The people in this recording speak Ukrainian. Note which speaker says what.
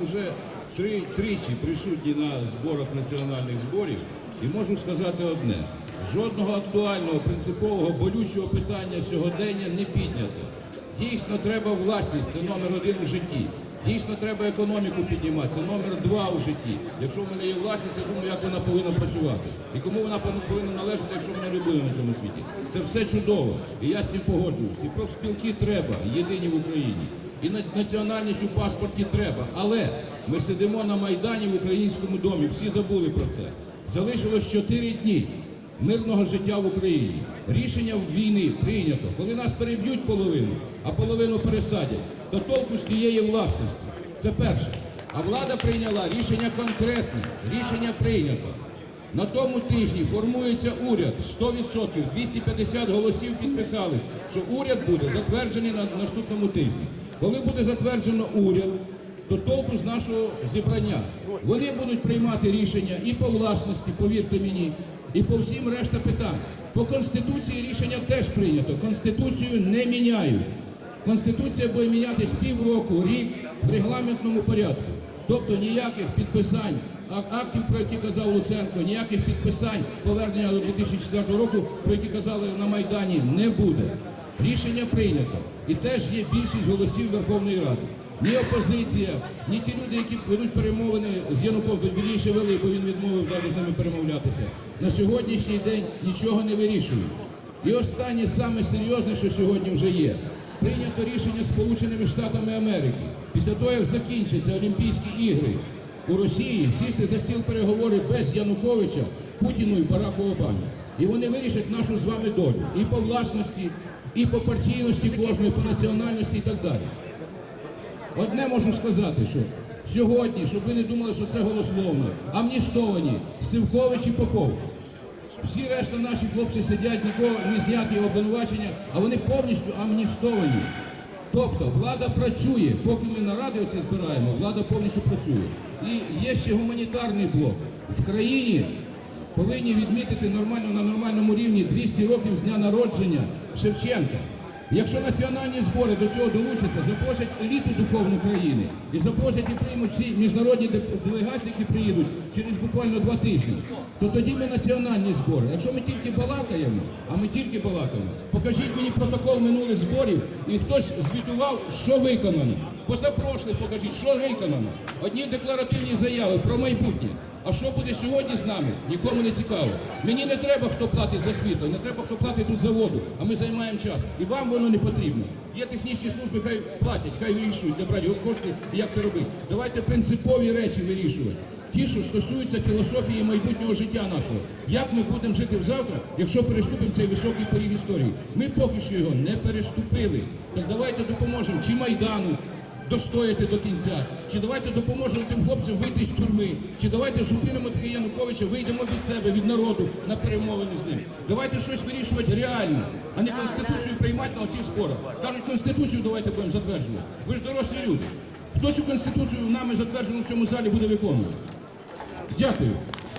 Speaker 1: Вже три, тричі присутні на зборах національних зборів і можу сказати одне: жодного актуального, принципового, болючого питання сьогодення не піднято. Дійсно, треба власність, це номер один у житті. Дійсно, треба економіку піднімати, це номер два у житті. Якщо в мене є власність, я думаю, як вона повинна працювати. І кому вона повинна належати, якщо мене не буде на цьому світі. Це все чудово. І я з цим погоджуюсь. І профспілки треба, єдині в Україні. І національність у паспорті треба. Але ми сидимо на Майдані в українському домі, всі забули про це. Залишилось 4 дні мирного життя в Україні. Рішення війни прийнято. Коли нас переб'ють половину, а половину пересадять, то толку з тієї власності. Це перше. А влада прийняла рішення конкретне, рішення прийнято. На тому тижні формується уряд 100%, 250 голосів підписались, що уряд буде затверджений на наступному тижні. Коли буде затверджено уряд, то толку з нашого зібрання. Вони будуть приймати рішення і по власності, повірте мені, і по всім решта питань. По Конституції рішення теж прийнято. Конституцію не міняють. Конституція буде мінятись півроку, рік в регламентному порядку. Тобто ніяких підписань актів, про які казав Луценко, ніяких підписань повернення до 2004 року, про які казали на Майдані, не буде. Рішення прийнято. І теж є більшість голосів Верховної Ради. Ні опозиція, ні ті люди, які ведуть перемовини з Януковичем, більше вели, бо він відмовив далі з ними перемовлятися. На сьогоднішній день нічого не вирішують. І останнє саме серйозне, що сьогодні вже є. Прийнято рішення Сполученими Штатами Америки після того, як закінчаться Олімпійські ігри у Росії, сісти за стіл переговори без Януковича, Путіну і Бараку Обамі. І вони вирішать нашу з вами долю і по власності, і по партійності кожної, по національності і так далі. Одне можу сказати, що сьогодні, щоб ви не думали, що це голословно, амністовані Сивкович і Попов. Всі решта наші хлопці сидять, нікого не зняті обвинувачення, а вони повністю амністовані. Тобто влада працює, поки ми наради оці збираємо, влада повністю працює. І є ще гуманітарний блок. В країні повинні відмітити нормально на нормальному рівні 200 років з дня народження Шевченка. Якщо національні збори до цього долучаться, запросять еліту духовну країни і запросять і приймуть ці міжнародні делегації, які приїдуть через буквально два тижні, то тоді ми національні збори. Якщо ми тільки балакаємо, а ми тільки балакаємо, покажіть мені протокол минулих зборів і хтось звітував, що виконано. Позапрошлий покажіть, що виконано. Одні декларативні заяви про майбутнє. А що буде сьогодні з нами? Нікому не цікаво. Мені не треба, хто платить за світло, не треба, хто платить тут за воду, а ми займаємо час. І вам воно не потрібно. Є технічні служби, хай платять, хай вирішують, де брати кошти і як це робити. Давайте принципові речі вирішувати. Ті, що стосуються філософії майбутнього життя нашого. Як ми будемо жити завтра, якщо переступимо цей високий поріг історії? Ми поки що його не переступили. Так давайте допоможемо чи Майдану, достояти до кінця. Чи давайте допоможемо тим хлопцям вийти з тюрми, чи давайте зупинимо таке Януковича, вийдемо від себе, від народу на перемовини з ним. Давайте щось вирішувати реально, а не конституцію приймати на оцих спорах. Кажуть, конституцію давайте будемо затверджувати. Ви ж дорослі люди. Хто цю конституцію нами затверджену в цьому залі буде виконувати? Дякую.